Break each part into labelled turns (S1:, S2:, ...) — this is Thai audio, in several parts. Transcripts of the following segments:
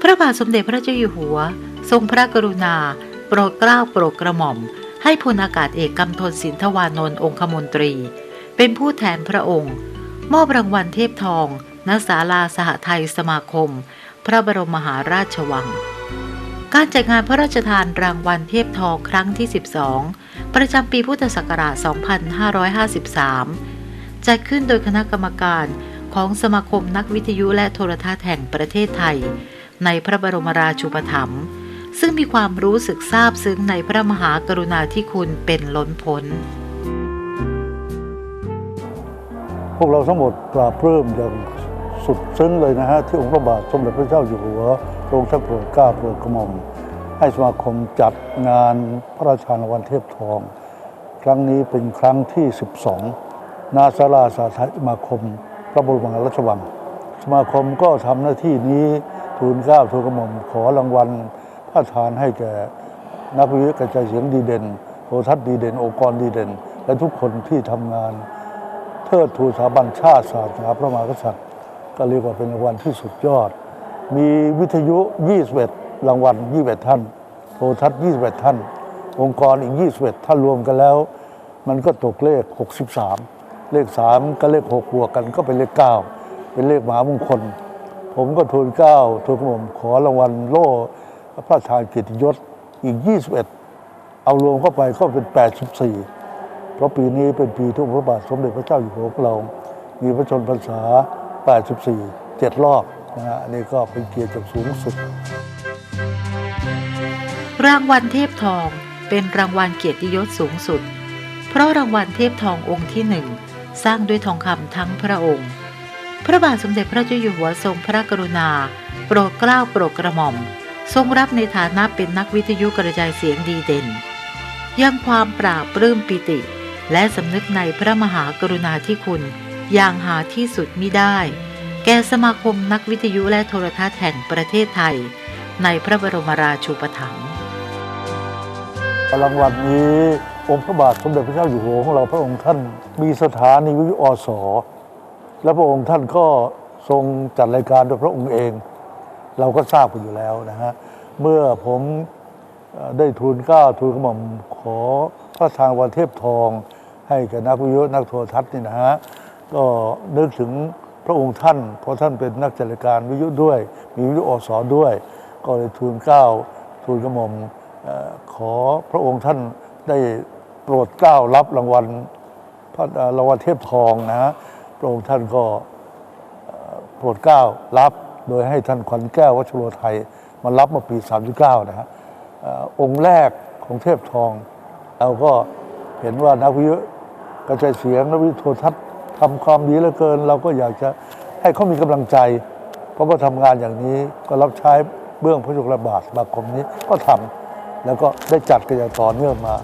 S1: พระบาทสมเด็จพระเจ้าอยู่หัว ทรงพระกรุณา โปรดเกล้าโปรดกระหม่อม ให้พลอากาศเอกกำธลสินทวานนท์องคมนตรี เป็นผู้แทนพระองค์ มอบรางวัลเทพทองณศาลาสหไทยสมาคม พระบรมมหาราชวัง การจัดงานพระราชทานรางวัลเทพทองครั้งที่ 12 ประจำปีพุทธศักราช 2553 จัดขึ้นโดยคณะกรรมการของสมาคมนักวิทยุและโทรทัศน์แห่งประเทศไทย ในพระบรมราชูปถัมภ์ซึ่งมีความรู้สึกซาบซึ้งในพระมหากรุณาธิคุณเป็นล้นพ้น
S2: พวกเราทั้งหมดปราบปลื้มอย่างสุดซึ้งเลยนะฮะ ที่องค์พระบาทสมเด็จพระเจ้าอยู่หัวทรงทั้งโปรดเกล้าโปรดกระหม่อมให้สมาคมจัดงานพระราชทานวัลเทพทอง ครั้งนี้เป็นครั้งที่ 12 นาสาราสาธารณสมาคม พระบรมราชวัง สมาคมก็ทำหน้าที่นี้ ทูลเกล้าทูลกระหม่อมขอรางวัลพระราชทานให้แก่นักวิทยุกระจายเสียงดีเด่นโทรทัศน์ดีเด่นองค์กรดีเด่น และทุกคนที่ทำงานเทิดทูนสถาบันชาติศาสนาพระมหากษัตริย์ ก็เรียกว่าเป็นรางวัลที่สุดยอด มีวิทยุ 21 รางวัล 21 ท่าน โทรทัศน์ 21 ท่าน องค์กรอีก 21 ท่านรวมกันแล้ว มันก็ตกเลข 63 เลข 3 ก็เลข 6 บวกกันก็เป็นเลข 9 เป็นเลขมหามงคล ผมก็ทูลเก้าทูลกระหม่อมขอรางวัลโล่พระราชทานเกียรติยศอีก 21 เอารวมเข้าไปก็เป็น 84 เพราะปีนี้เป็นปีที่พระบาทสมเด็จพระเจ้าอยู่หัวของเรา มีพระชนพรรษา 84 7 รอบนะฮะอันนี้ก็เป็นเกียรติสูงสุด
S1: รางวัลเทพทองเป็นรางวัลเกียรติยศสูงสุด เพราะรางวัลเทพทององค์ที่หนึ่งสร้างด้วยทองคำทั้งพระองค์ พระบาทสมเด็จพระเจ้าอยู่หัวทรงพระกรุณา โปรดเกล้าโปรดกระหม่อม ทรงรับในฐานะเป็นนักวิทยุกระจายเสียงดีเด่น ยังความปราบปลื้มปิติ และสำนึกในพระมหากรุณาธิคุณ อย่างหาที่สุดมิได้ แก่สมาคมนักวิทยุและโทรทัศน์แห่งประเทศไทย ในพระบรมราชูปถัมภ์
S2: รางวัลนี้องค์พระบาทสมเด็จพระเจ้าอยู่หัวของเราพระองค์ท่านมีสถานีวิทยุอส และพระองค์ท่านก็ทรงจัดรายการโดยพระองค์เอง เราก็ทราบกันอยู่แล้วนะฮะเมื่อผมได้ทูลเกล้าทูลกระหม่อมขอพระทางวันเทพทอง ให้กับนักวิทยุนักโทรทัศน์นี่นะฮะก็นึกถึงพระองค์ท่าน เพราะท่านเป็นนักจัดรายการวิทยุด้วย มีวิทยุอสด้วย ก็เลยทูลเกล้าทูลกระหม่อมขอพระองค์ท่านได้โปรดเกล้ารับรางวัลพระรางวัลเทพทองนะฮะ พระองค์ท่านก็โปรดเกล้ารับโดยให้ท่านขวัญแก้ววัชโรไทยมารับมื่อปี 39 นะฮะเอ่อองค์แรกของเทพทอง เราก็เห็นว่านักวิทยุกระจายเสียงนักวิทยุโทรทัศน์ทำความดีเหลือเกิน เราก็อยากจะให้เขามีกำลังใจ เพราะว่าทำงานอย่างนี้ก็รับใช้เบื้องพระยุคลบาทสมาคมนี้ก็ทำแล้วก็ได้จัดกันอย่างต่อเนื่องมา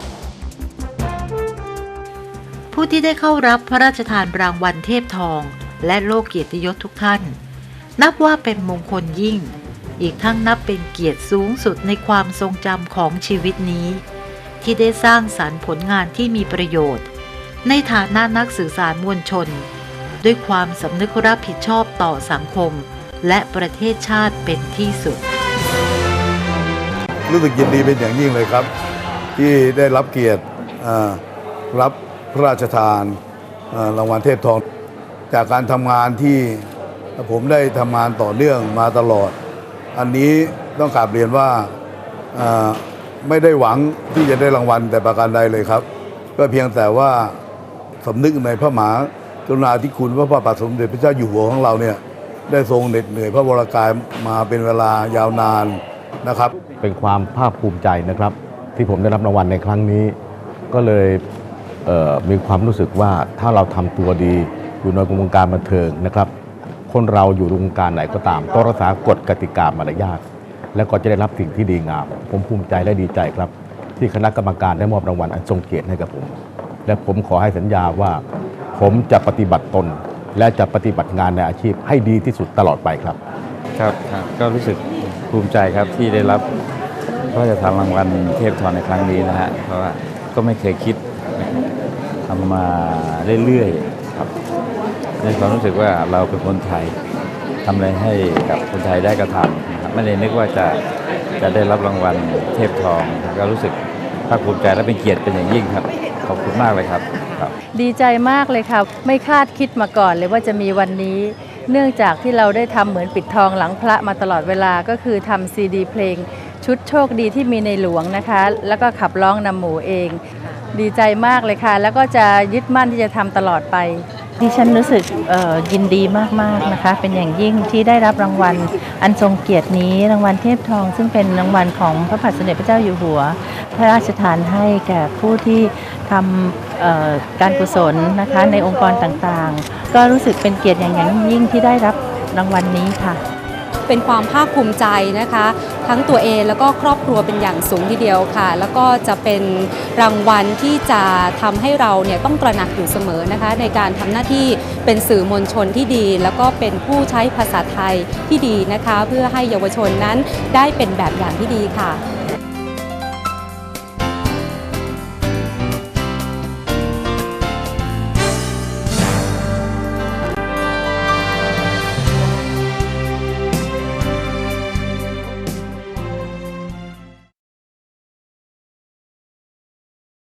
S1: ผู้ที่ได้เข้ารับพระราชทานรางวัลเทพทอง และโลกเกียรติยศทุกท่าน นับว่าเป็นมงคลยิ่ง อีกทั้งนับเป็นเกียรติสูงสุดในความทรงจำของชีวิตนี้ ที่ได้สร้างสรรค์ผลงานที่มีประโยชน์ ในฐานะนักสื่อสารมวลชน ด้วยความสำนึกรับผิดชอบต่อสังคม และประเทศชาติเป็นที่สุด
S3: รู้สึกยินดีเป็นอย่างยิ่งเลยครับ ที่ได้รับเกียรติรับ พระราชทานรางวัลเทพทอง จากการทำงานที่ผมได้ทำงานต่อเนื่องมาตลอด อันนี้ต้องกราบเรียนว่าไม่ได้หวังที่จะได้รางวัลแต่ประการใดเลยครับ ก็เพียงแต่ว่าสำนึกในพระมหากรุณาธิคุณพระบาทสมเด็จพระเจ้าอยู่หัวของเราเนี่ยได้ทรงเหน็ดเหนื่อยพระวรากายมาเป็นเวลายาวนานนะครับ
S4: เป็นความภาคภูมิใจนะครับ ที่ผมได้รับรางวัลในครั้งนี้ ก็เลย มีความรู้สึกว่าถ้าเราทำตัวดีอยู่ในวงการบันเทิงนะครับ คนเราอยู่วงการไหนก็ตามต้องรักษากฎกติกามารยาทและก็จะได้รับสิ่งที่ดีงาม ผมภูมิใจและดีใจครับ ที่คณะกรรมการได้มอบรางวัลอันทรงเกียรติให้กับผม และผมขอให้สัญญาว่า ผมจะปฏิบัติตน และจะปฏิบัติงานในอาชีพให้ดีที่สุดตลอดไปครับ
S5: ครับครับก็รู้สึกภูมิใจครับที่ได้รับพระราชทานรางวัลเทพทองในครั้งนี้นะฮะเพราะว่าก็ไม่เคยคิด ทำมาเรื่อยๆครับในความรู้สึกว่าเราเป็นคนไทยทำอะไรให้กับคนไทยได้กระทำนะครับไม่ได้นึกว่าจะจะได้รับรางวัลเทพทองก็รู้สึกภาคภูมิใจและเป็นเกียรติเป็นอย่างยิ่งครับ ขอบคุณมากเลยครับครับ
S2: ดีใจมากเลยค่ะไม่คาดคิดมาก่อนเลยว่าจะมีวันนี้ เนื่องจากที่เราได้ทำเหมือนปิดทองหลังพระมาตลอดเวลาก็คือทำซีดีเพลง ชุดโชคดีที่มีในหลวงนะคะ แล้วก็ขับร้องนำหมู่เอง ดีใจมากเลยค่ะ แล้วก็จะยึดมั่นที่จะทำตลอดไป
S6: ดิฉันรู้สึกยินดีมากๆนะคะ เป็นอย่างยิ่งที่ได้รับรางวัลอันทรงเกียรตินี้รางวัลเทพทอง ซึ่งเป็นรางวัลของพระบาทสมเด็จพระเจ้าอยู่หัว พระราชทานให้แก่ผู้ที่ทำการกุศลนะคะในองค์กรต่างๆ ก็รู้สึกเป็นเกียรติอย่างยิ่งที่ได้รับรางวัลนี้ค่ะ
S7: เป็นความภาคภูมิใจนะคะ ทั้งตัวเองแล้วก็ครอบครัวเป็นอย่างสูงทีเดียวค่ะ แล้วก็จะเป็นรางวัลที่จะทำให้เราเนี่ยต้องตระหนักอยู่เสมอนะคะ ในการทำหน้าที่เป็นสื่อมวลชนที่ดี แล้วก็เป็นผู้ใช้ภาษาไทยที่ดีนะคะ เพื่อให้เยาวชนนั้นได้เป็นแบบอย่างที่ดีค่ะ